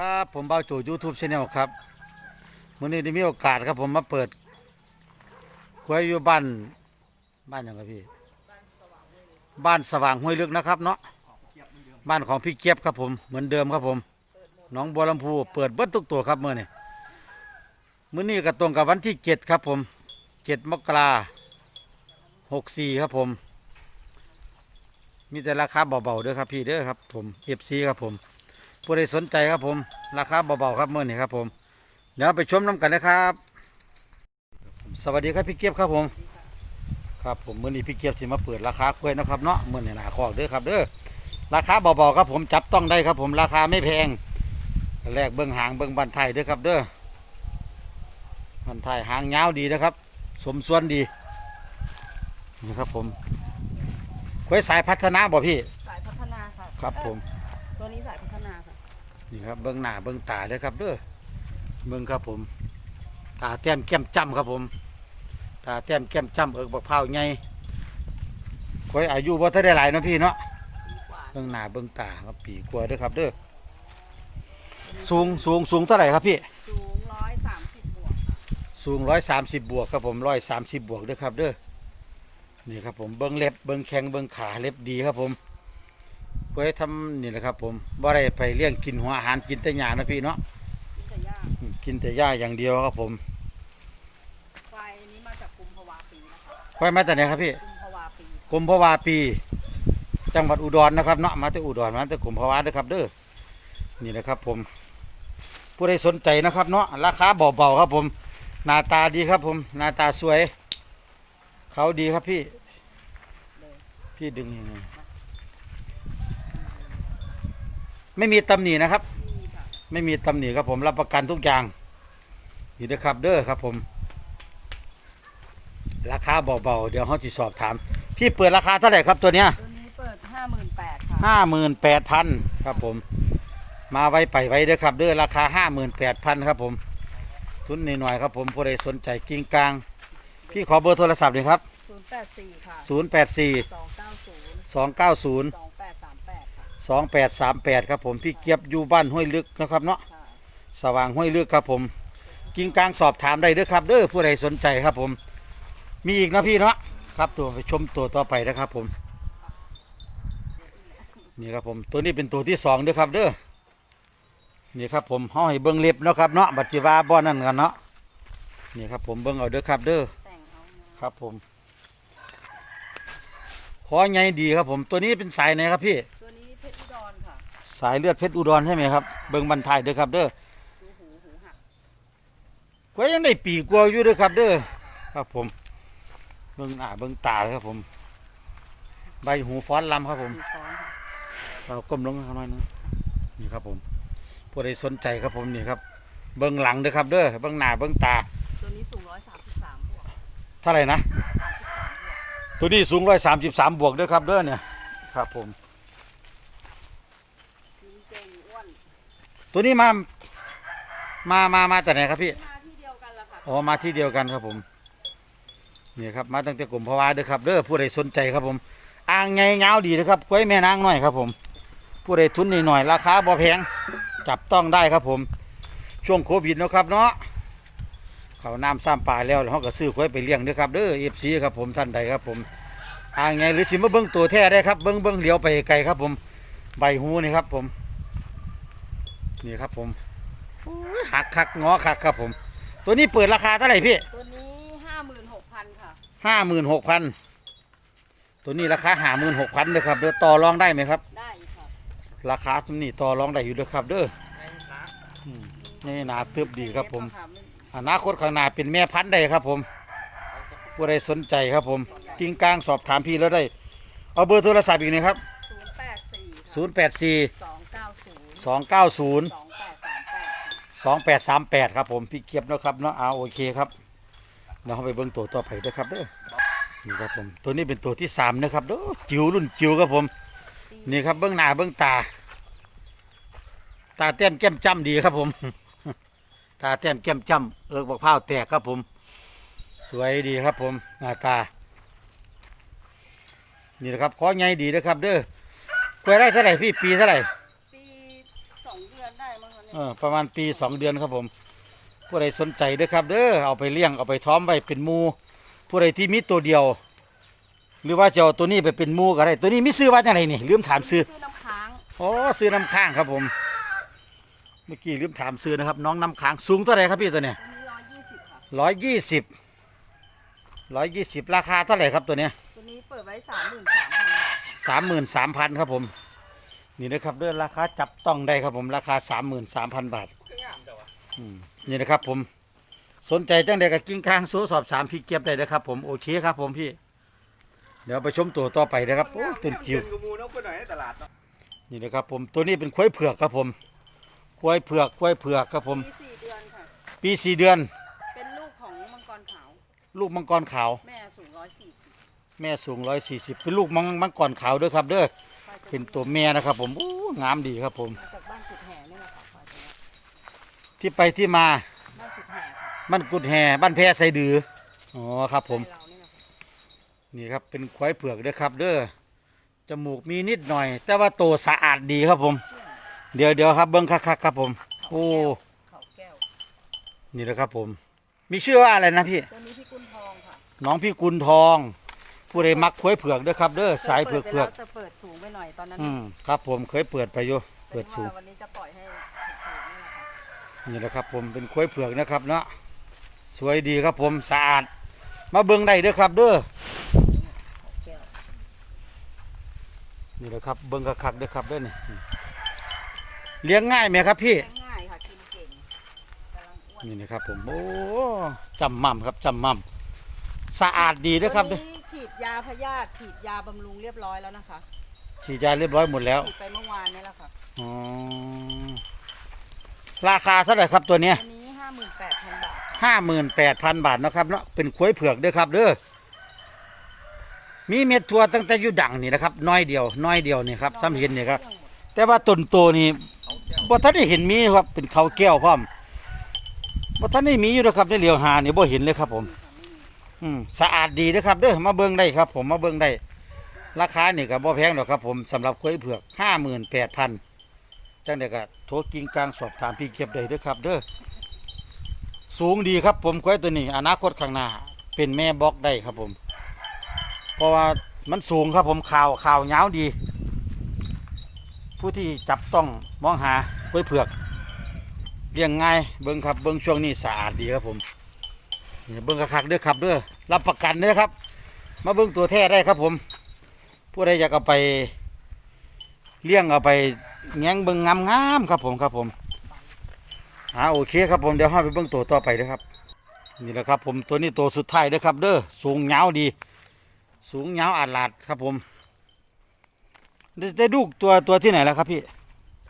ครับผมเบาโจยูทูบช anel ครับมื่อนี้ได้มีโอกาสครับผมมาเปิดควยอยู่บ้านบ้านยังครับพี่บ้านสว่างห้วยลึกนะครับเนาะบ้านของพี่เกียบครับผมเหมือนเดิมครับผมน้องบัวลำพูเปิดเบิ้ทุกตัวครับเมื่อนี้มื่อนี้ก็ตรงกับวันที่เจ็ดครับผมเจ็ดมกราหกสี่ครับผม มีแต่ราคาเบาๆเด้อครับพี่เด้อครับผมเอฟซีครับผม ผู้ใดสนใจครับผม ราคาเบาๆครับเมื่อนี้ครับผม เดี๋ยวไปชมน้ำกันนะครับ สวัสดีครับพี่เกียบครับผม ครับผมเมื่อนี้พี่เกียบสิมาเปิดราคากล้วยนะครับเนาะเมื่อนี้หนาคอกเด้อครับเด้อ ราคาเบาๆครับผมจับต้องได้ครับผมราคาไม่แพงแรกเบิ้งหางเบิ้งบันไทยเด้อครับเด้อบันไทยหางยาวดีนะครับ สมส่วนดีนี่ครับผมกล้วยสายพัฒนาบ่พี่ สายพัฒนาค่ะครับผม ตัวนี้สายพัฒ นี่ครับเบิ้องหน้าเบิ้องตาเลยครับเด้อเบิ้องครับผม ตาแต้มแก้มจ้ำครับผม ตาแต้มแก้มจ้ำเอิกบักพราไงคอยอายุบ่ทันได้หลายเนาะพี่เนาะเบิ้องหน้าเบิ้องตาครับปีกว่าเด้อครับเด้อสูงสูงสูงเท่าไหร่ครับพี่ สูงร้อยสามสิบบวกสูงร้อยสามสิบบวกครับผมร้อยสามสิบบวกเด้อครับเด้อนี่ครับผมเบิ้องเล็บเบิ้องแข้งเบิ้องขาเล็บดีครับผม ไว้ทำนี่แหละครับ ผมบ่ได้ไปเลี้ยงกินหัวอาหารกินแต่หญ้านะพี่เนาะนี่จะยากอืมกินแต่หญ้าอย่างเดียวครับผมไฟนี้มาจากกุมภาวาปีนะคะไปมาแต่ไหนครับพี่กุมภาวาปีกรมพวาปี จังหวัดอุดรนะครับเนาะมาแต่อุดรมาแต่กรมพวาเด้อครับ เด้อนี่นะครับ ผม ผู้ใดสนใจนะครับ เนาะราคาเบาๆครับ ผม หน้าตาดีครับ ผมหน้าตาสวย เขาดีครับพี่เลยพี่ดึงยังไง ไม่มีตำหนินะครับนี่ค่ะไม่มีตำหนิครับผมรับประกันทุกอย่างนี่นะครับเด้อครับผม ราคาเบาๆเดี๋ยวเขาจะสอบถาม พี่เปิดราคาเท่าไหร่ครับตัวเนี้ยตัวนี้เปิดห้าหมื่นแปดค่ะห้าหมื่นแปดพันครับผม มาไว้ไปไว้เด้อครับเด้อราคาห้าหมื่นแปดพันครับผม ทุนนิดหน่อยๆครับผมผู้ใดสนใจกิ้งกลาง พี่ขอเบอร์โทรศัพท์หน่อยครับศูนย์แปดสี่ค่ะศูนย์แปดสี่สองเก้าศูนย์สองเก้าศูนย์สอง สองแปดสามแปดครับผมพี่เกียบอยู่บ้านห้วยลึกนะครับเนาะสว่างห้วยลึกครับผม กิ้งกลางสอบถามได้เด้อครับเด้อผู้ใดสนใจครับผม มีอีกนะพี่เนาะครับตัวไปชมตัวต่อไปนะครับผมนี่ครับผมตัวนี้เป็นตัวที่สองเด้อครับเด้อนี่ครับผมห้อยเบิ้งเล็บเนาะครับเนาะบัจจิวาบ่อนั่นกันเนาะนี่ครับผมเบิ้งเอาเด้อครับเด้อครับผมคอใหญ่ดีครับผมตัวนี้เป็นสายไหนครับพี่ ตัวนี้เพชรอุดรค่ะ สายเลือดเพชรอุดรใช่ไหมครับ เบิงบันทายเด้อครับ เด้อดูหูหักก็ยังได้ปีกว่าอยู่เด้อครับ เด้อครับผม เบิงหน้าเบิงตาครับผม ใบหูฟ้อนลำครับผม เราก้มลงข้างน้อยนึงนี่ครับผมผู้ใดสนใจครับผมนี่ครับ เบิ้งหลังเด้อครับ เด้อเบิ้งหน้าเบิ้งตา ตัวนี้สูงร้อยสามสิบสามบวกเท่าไหร่นะ ตัวนี้สูงร้อยสามสิบสามบวกเด้อครับ เด้อเนี่ย ครับผม จริงเก่งอ้วนตัวนี้มา มา มา มาแต่ไหนครับพี่ มาที่เดียวกันละค่ะอ๋อ มาที่เดียวกันครับผม นี่ครับ มาตั้งแต่กลุ่มพะวาเด้อครับเด้อผู้ใดสนใจครับผม อ่างไงเงาวดีนะครับกล้วยแม่นางน้อยครับผม ผู้ใดทุนนิดหน่อยราคาบ่แพง จับต้องได้ครับผม ช่วงโควิดเนาะครับเนาะ เขาน้ำซ้ำปลาแล้วเขาก็ซื้อกล้วยไปเลี้ยงเด้อครับเด้อเอฟซีครับผมท่านใดครับผม อ่างไงหรือสิมาเบิ้งตัวแท้ได้ครับ เบิ้งเบิ้งเหลียวไปไกลครับผม ใบหูนี่ครับผม นี่ครับผมโอ้ยหักคักงอคักครับผม ตัวนี้เปิดราคาเท่าไหร่พี่ ตัวนี้ห้าหมื่นหกพันค่ะห้าหมื่นหกพันตัวนี้ราคาห้าหมื่นหกพันเลยครับเด้อต่อรองได้ไหมครับ ได้อีกค่ะราคาสำนี่ต่อรองได้อยู่เด้อครับ เด้ออืมนี่หนาตึบดีครับผม อนาคตข้างหน้าเป็นแม่พันธุ์ได้ครับผมผู้ใดสนใจครับผมกิ้งกลางสอบถามพี่แล้วได้ เอาเบอร์โทรศัพท์อีกนะครับศูนย์แปด สองเก้าศูนย์สองแปดสามแปดสองแปดสามแปดครับผมพี่เก็บเนาะครับเนาะเอาโอเคครับเราไปเบิ่งตัวต่อไปเด้อครับเด้อนี่ครับผมตัวนี้เป็นตัวที่สามนะครับเด้อจิ๋วรุ่นจิ๋วครับผมนี่ครับเบื้องหน้าเบื้องตา ตาแต้มแก้มจ้ำดีครับผม ตาแต้มแก้มจ้ำเอิกบักพร้าวแตกครับผม สวยดีครับผมหน้าตา นี่นะครับขอใหญ่ดีนะครับ เด้อกล้วยได้เท่าไหร่พี่ปีเท่าไหร่ เดือนได้มั้งคะเออประมาณปีสองเดือนครับผมผู้ใดสนใจเด้อครับเด้อเอาไปเลี้ยงเอาไปท้อมไว้เป็นหมูผู้ใดที่มีตัวเดียว หรือว่าจะเอาตัวนี้ไปเป็นหมูก็ได้ตัวนี้มีซื้อว่าจังไงนี่ลืมถามซื้อ ชื่อน้ำค้างอ๋อซื้อน้ำค้างครับผม เมื่อกี้ลืมถามซื้อนะครับ น้องน้ำค้างสูงเท่าไหร่ครับพี่ตัวเนี้ยตัวนี้ร้อยยี่สิบค่ะ ร้อยยี่สิบร้อยยี่สิบราคาเท่าไหร่ครับตัวเนี้ยตัวนี้เปิดไว้สามหมื่นสามพันบาทค่ะสามหมื่นสามพันครับผม นี่นะครับด้วยราคาจับต้องได้ครับผมราคาสามหมื่นสามพันบาทอืมนี่นะครับผมสนใจจังใดกับกิ้งข้างโซสอบสามพี่เก็บได้นะครับผมโอเคครับผมพี่ เดี๋ยวไปชมตัวต่อไปนะครับโอ้ตุนจิ๋วเดินกูมูเนาะเพื่อนหน่อยในตลาดเนาะนี่นะครับผมตัวนี้เป็นควายเผือกครับผมควายเผือกควายเผือกครับผม ปีสี่เดือนค่ะ ปีสี่เดือน เป็นลูกของมังกรขาว ลูกมังกรขาว แม่สูงร้อยสี่สิบแม่สูงร้อยสี่สิบเป็นลูกมังมังกรขาวด้วยครับเด้อ เป็นตัวแม่นะครับ ผมโอ้งามดีครับ ผมมาจากบ้านกุดแห่นี่แหละค่ะควายตัวนี้ที่ไปที่มาบ้านกุดแห่ค่ะบ้านกุดแห่บ้านแพรไซดืออ๋อครับ ผมใกล้เรานี่แหละค่ะนี่ครับเป็นควายเผือกเด้อครับเด้อจมูกมีนิดหน่อย แต่ว่าโตสะอาดดีครับผม เดี๋ยวเดี๋ยวครับเบิ้งคักๆครับผม โอ้เขาแก้ว นี่แหละครับ ผม มีชื่อว่าอะไรนะพี่ ตัวนี้พี่กุลทองค่ะน้องพี่กุลทอง ผู้ใดมักควายเผือกเด้อครับเด้อสายเผือกเผือกจะเปิดสูงไปหน่อยตอนนั้นอืมครับผมเคยเปิดไปอยู่เปิดสูงแต่ว่าวันนี้จะปล่อยให้สูงๆนี่แหละค่ะนี่แหละครับ ผมเป็นควายเผือกนะครับเนาะสวยดีครับผมสะอาด มาเบิ้งได้เด้อครับเด้อเขาแก้วนี่แหละครับเบิ้งคักๆเด้อครับเด้อนี่เลี้ยงง่ายไหมครับพี่เลี้ยงง่ายค่ะกินเก่งกำลังอ้วนนี่นะครับผมโอ้จำมั่มครับจำมั่มสะอาดดีด้วยครับตัเด้วอนี้ฉีด ยาพยาธิฉีดยาบำรุงเรียบร้อยแล้วนะคะฉีดยาเรียบร้อยหมดแล้ว ฉีดไปเมื่อวานนี่แหละค่ะอ๋อ ราคาเท่าไหร่ครับตัวเนี้ย อันนี้ห้าหมื่นแปดพันบาทค่ะห้าหมื่นแปดพันบาทนะครับเนาะเป็นควายเผือกเด้อครับเด้อมีเม็ดถั่วตั้งแต่อยู่ดังนี่นะครับ น้อยเดียว น้อยเดียวนี่ครับซ้ำเห็นนี่ครับ แต่ว่าต้นโตนี่บ่ท่านได้เห็นมีครับเป็นเขาแก้วพร้อมบ่ท่านได้มีอยู่นะครับได้เหลียวหานี่บ่เห็นเลยครับผม อืมสะอาดดีนะครับเด้อมาเบิ่งได้ครับ ผมมาเบิ่งได้ราคานี่ก็บ่แพงหรอกครับ ผมสำหรับควยเผือก58,000จังได๋ก็โทรกิงกลางสอบถามพี่เก็บได้เด้อครับ เด้อสูงดีครับ ผมควยตัวนี้ อนาคตข้างหน้า เป็นแม่บล็อกได้ครับผม เพราะว่ามันสูงครับผมข่าวข่าวยาวดี ผู้ที่จับต้องมองหาควยเผือกเลี้ยงง่ายเบิ่งครับเบิ่งช่วงนี้สะอาดดีครับผม เบิ่งคักๆเด้อครับเด้อรับประกันเด้อครับ มาเบิ่งตัวแท้ได้ครับผม ผู้ใดอยากเอาไปเลี้ยงเอาไปแงงเบิ่งงามๆครับผมครับผมอ่าโอเคครับผมเดี๋ยวห้าไปเบิ่งตัวต่อไปเด้อครับ นี่แหละครับผมตัวนี้ตัวสุดท้ายเด้อครับ เด้อสูงยาวดี สูงยาวอาดลาดครับผมได้ได้ลูกตัวตัวที่ไหนแล้วครับพี่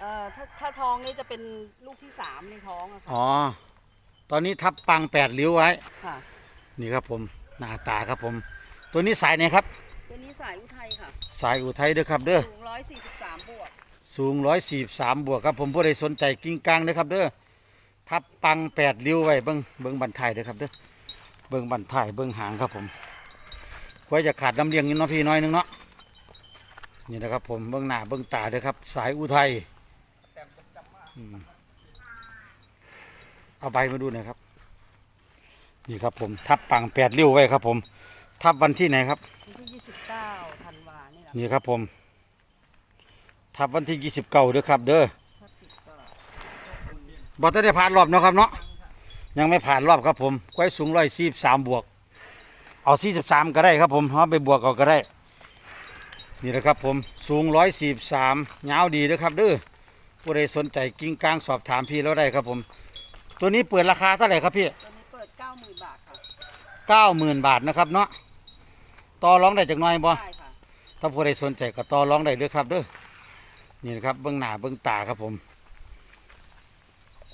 เอ่อถ้าถ้าท้องนี่จะเป็นลูกที่สามในท้องอะค่ะอ๋อ ตอนนี้ทับปังแปดริ้วไว้ ค่ะ นี่ครับผมหน้าตาครับผม ตัวนี้สายไหนครับ ตัวนี้สายอุทัยค่ะ สายอุทัยเด้อครับเด้อสูงร้อยสี่สิบสามบวก สูงร้อยสี่สามบวกครับผมผู้ใดสนใจกิ้งกลางเด้อครับเด้อทับปังแปดริ้วไว้เบิ้งเบิ้งบันทายเด้อครับเด้อเบิ้งบันทายเบิ้งหางครับผมไว้จะขาดน้ำเลี้ยงนิดเนาะพี่น้อยหนึงเนาะนี่นะครับผมเบิ้งหน้าเบิ้งตาเด้อครับ สายอุทัยอืม เอาใบมาดูหน่อยครับ นี่ครับผมทับปังแปดริ้วไว้ครับ ผม ทับวันที่ไหนครับวันที่ยี่สิบเก้าธันวานี่แหละนี่ครับผม ทับวันที่ยี่สิบเก้าเด้อครับ เด้อถ้าติดก็บอได้ผ่านรอบเนาะครับเนาะยังไม่ผ่านรอบครับผมควายสูงร้อยสี่สามบวก เอาสี่สิบสามก็ได้ครับผมเอาไปบวกเอาก็ได้ นี่นะครับผมสูงร้อยสี่สามยาวดีเด้อครับเด้อผู้ใดสนใจกิ้งกลางสอบถามพี่แล้วได้ครับผม ตัวนี้เปิดราคาเท่าไหร่ครับพี่ตัวนี้เปิดเก้าหมื่นบาทค่ะเก้าหมื่นบาทนะครับเนาะต่อรองได้จากหน้อยบ่ได้ค่ะถ้าผู้ใดสนใจก็ต่อรองได้เด้อครับเด้อนี่นะครับเบื้องหน้าเบื้องตาครับผม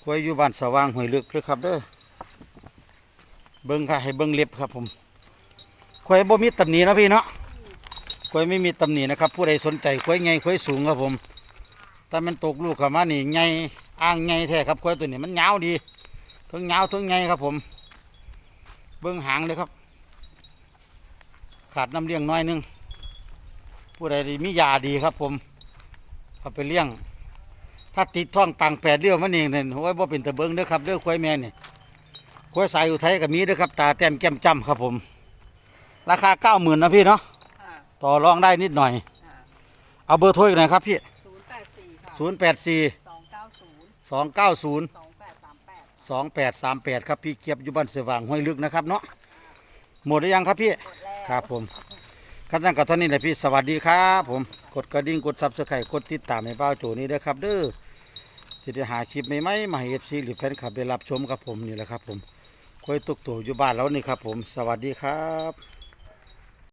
ควายอยู่บ้านสว่างห้วยลึกเด้อครับเด้อเบิ้งค่ะให้เบิ้งเล็บครับผมควายบ่มีตำหนินะพี่เนาะควายไม่มีตำหนินะครับ ผู้ใดสนใจควายไงควายสูงครับผมถ้ามันตกลูกเข้ามานี่ไง อ่างไงแท้ครับควายตัวนี้มันยาวดีทั้งยาวทั้งไงครับผม เบิ้งหางเลยครับ ขาดน้ำเลี้ยงน้อยหนึงผู้ใดที่มียาดีครับผมเอาไปเลี้ยง ถ้าติดท้องปังแปดเลี้ยวมันเองเนี่ยโอ้ยบ่เป็นตะเบิงเด้อครับเด้อควายแม่นี่ควายสายอุทัยก็มีเด้อครับ ตาแต้มแก้มจ้ำครับผม ราคาเก้าหมื่นนะพี่เนาะค่ะต่อรองได้นิดหน่อยค่ะเอาเบอร์โทรอีกหน่อยครับพี่ศูนย์แปดสี่ค่ะศูนย์แปด สี่สองเก้าศูนย์สองเก้าศูนย์สองแปดสามแปดสองแปดสามแปดครับพี่เกียบอยู่บ้านเสว่างห้วยลึกนะครับเนาะหมดหรือยังครับพี่หมดแล้วครับผมขั้นตอนกับท่านนี้แหละพี่สวัสดีครับผมกดกระดิ่งกดซับสไครต์กดติดตามให้เป้าโจนี้ด้วยครับเด้อสิได้หาคลิปใหม่ๆมาให้เอฟซีหรือแฟนคลับได้รับชมครับผมนี่แหละครับผมคอยตุกตู่อยู่บ้านแล้วนี่ครับผม สวัสดีครับ